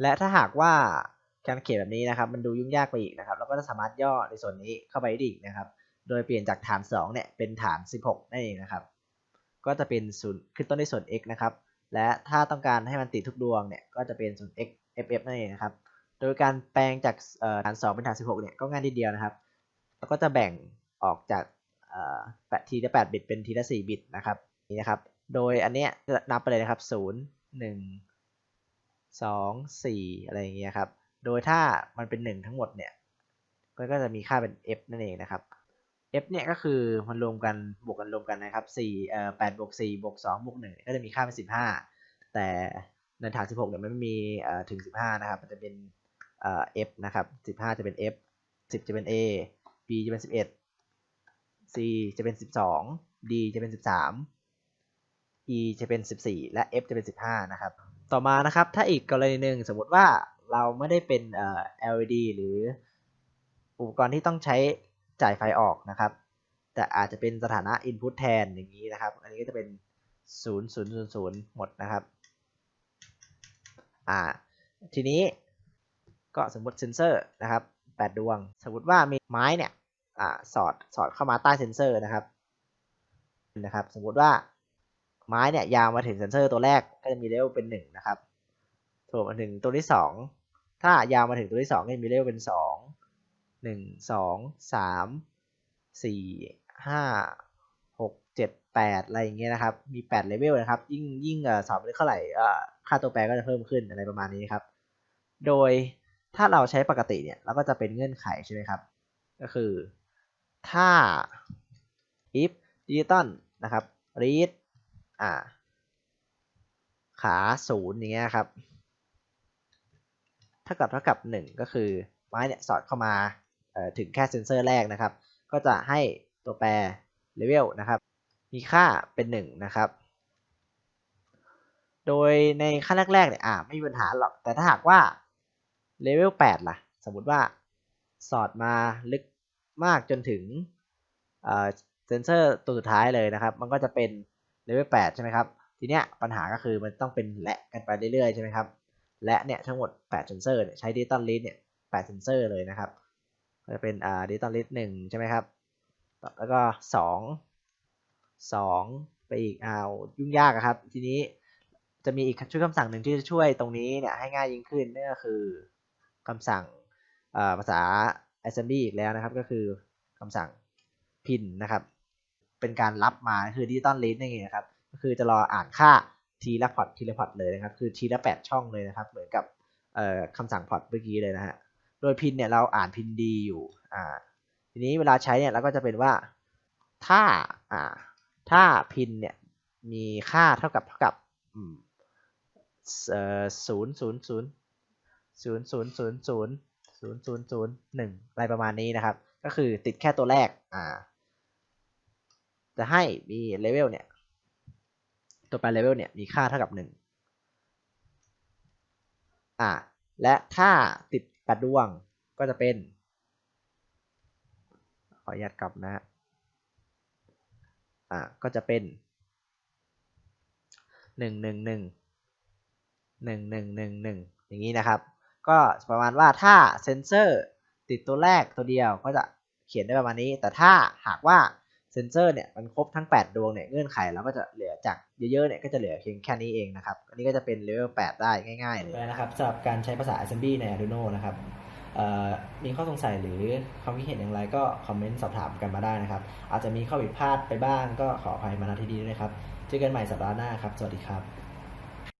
และถ้าหากว่าการเขียนแบบนี้นะครับมันดูยุ่งยากไปอีกนะครับเราก็จะสามารถย่อในส่วนนี้เข้าไปได้อีกนะครับ โดยเปลี่ยนจากฐาน2เนี่ยเป็นฐาน 16นั่นเองนะครับ ก็จะเป็นศูนย์ขึ้นต้นด้วยส่วน x นะครับ และถ้าต้องการให้มันติดทุกดวงเนี่ยก็จะเป็นส่วน x ff นั่นเองนะครับ โดยการแปลงจากฐาน 2 เป็นฐาน 16เนี่ยก็ง่ายทีเดียวนะครับแล้วก็จะแบ่งออกจากแปดทีละ 8 บิตเป็นทีละ 4 บิตนะครับนี่นะครับ โดยอันเนี้ยจะนับไปเลยนะครับ 0 1 2 4 อะไรอย่างเงี้ยครับ โดยถ้ามันเป็น 1 ทั้งหมดเนี่ยก็ก็จะมีค่าเป็น f นั่นเองนะครับ f เนี่ยก็คือมันรวมกันบวกกันรวมกันนะครับ4เอ่อ8บวก4บวก2บวก1ก็จะมีค่าเป็น 15 แต่ในฐาน 16เนี่ยมันไม่มีเอ่อถึง 15 นะครับ มันจะเป็นเอ่อ f นะครับ 15 จะเป็น f 10 จะเป็น a b จะเป็น 11 c จะเป็น 12 d จะเป็น 13 e จะเป็น 14 และ f จะเป็น 15 นะครับ ต่อมานะครับถ้าอีกกรณีหนึ่งสมมติว่าเราไม่ได้เป็นเอ่อ LED หรืออุปกรณ์ที่ต้องใช้จ่ายไฟออกนะครับ แต่อาจจะเป็นสถานะ input แทนอย่างนี้นะครับ อันนี้ก็จะเป็น 0 0 0 0 หมดนะครับอ่าทีนี้ก็สมมติเซนเซอร์นะครับ8ดวง สมมติว่ามีไม้เนี่ยอ่าสอดสอดเข้ามาใต้เซนเซอร์นะครับนะครับ สมมติว่า ไม้เนี่ยยาวมาถึงเซนเซอร์ตัวแรกก็จะมีเลเวลเป็น1นะครับถูกมาถึงตัวที่ 2 ถ้ายาวมาถึงตัวที่ 2 ก็จะมีเลเวลเป็น 2 1 2 3 4 5 6 7 8 อะไรอย่างเงี้ยนะครับ มี 8 เลเวลนะครับ ยิ่งยิ่งอ่อสอบไปเท่าไหร่อ่อค่าตัวแปรก็จะเพิ่มขึ้นอะไรประมาณนี้ครับ โดยถ้าเราใช้ปกติเนี่ยเราก็จะเป็นเงื่อนไขใช่ไหมครับ ก็คือถ้า if digital นะครับ read อ่า ขาศูนย์อย่างเงี้ยครับถ้ากับเท่ากับ 1 ก็คือไม้เนี่ยสอดเข้ามาถึงแค่เซนเซอร์แรกนะครับ ก็จะให้ตัวแปร level นะครับ มีค่าเป็น 1 นะครับ โดยในขั้นแรกๆเนี่ยอ่าไม่มีปัญหาหรอก แต่ถ้าหากว่า level 8ล่ะ สมมุติว่าสอดมาลึกมากจนถึงเอ่อเซนเซอร์ตัวสุดท้ายเลยนะครับ มันก็จะเป็น level 8ใช่ไหมครับ ทีเนี้ยปัญหาก็คือมันต้องเป็นและกันไปเรื่อยๆใช่ไหมครับ และเนี่ยทั้งหมด8เซนเซอร์เนี่ยใช้ digital read เนี่ย8เซนเซอร์เลยนะครับก็จะเป็นอ่า digital read 1ใช่ไหมครับ แล้วก็2 2ไปอีกอ้าวยุ่งยากครับ ทีนี้จะมีอีกชุดคำสั่งหนึ่งที่จะช่วยตรงนี้เนี่ยให้ง่ายยิ่งขึ้นนั่นก็คือคำสั่งภาษา assembly อีกแล้วนะครับ ก็คือคำสั่ง pin นะครับ เป็นการรับมาคือ digital read นั่นเองครับก็คือจะรออ่านค่าทีละพอร์ตทีละพอร์ตเลยนะครับ คือทีละ8ช่องเลยนะครับ เหมือนกับคำสั่งพอร์ตเมื่อกี้เลยนะฮะโดยพินเนี่ยเราอ่านพินดีอยู่อ่าทีนี้เวลาใช้เนี่ยเราก็จะเป็นว่าถ้าอ่าถ้าพินเนี่ยมีค่าเท่ากับเท่ากับเอ่อศูนย์ศูนย์ศูนย์ศูนย์ศูนย์ศูนย์ศูนย์ศูนย์ศูนย์ศูนย์หนึ่งอะไรประมาณนี้นะครับ ก็คือติดแค่ตัวแรกอ่า จะให้มีเลเวลเนี่ย ตัวแปรเลเวลเนี่ยมีค่าเท่ากับหนึ่งอ่า และถ้าติดแปดดวงก็จะเป็น ขออนุญาตกลับนะอ่าก็จะเป็นหนึ่งหนึ่งหนึ่งหนึ่งหนึ่งหนึ่งหนึ่งอย่างนี้นะครับ ก็ประมาณว่าถ้าเซนเซอร์ติดตัวแรกตัวเดียวก็จะเขียนได้ประมาณนี้ แต่ถ้าหากว่า ซนเซอร์เนี่ยมันครบทั้ง 8 ดวงเนี่ยเงื่อนไขเราก็จะเหลือจากเยอะๆเนี่ยก็จะเหลือเพียงแค่นี้เองนะครับอันนี้ก็จะเป็นเลเวล8ได้ง่ายๆเลยนะครับสำหรับการใช้ภาษา Assembly ใน Arduino นะครับมีข้อสงสัยหรือความคิดเห็นอย่างไรก็คอมเมนต์สอบถามกันมาได้นะครับ อาจจะมีข้อผิดพลาดไปบ้างก็ขออภัยมาณที่นี้ด้วยนะครับ เจอกันใหม่สัปดาห์หน้าครับ สวัสดีครับ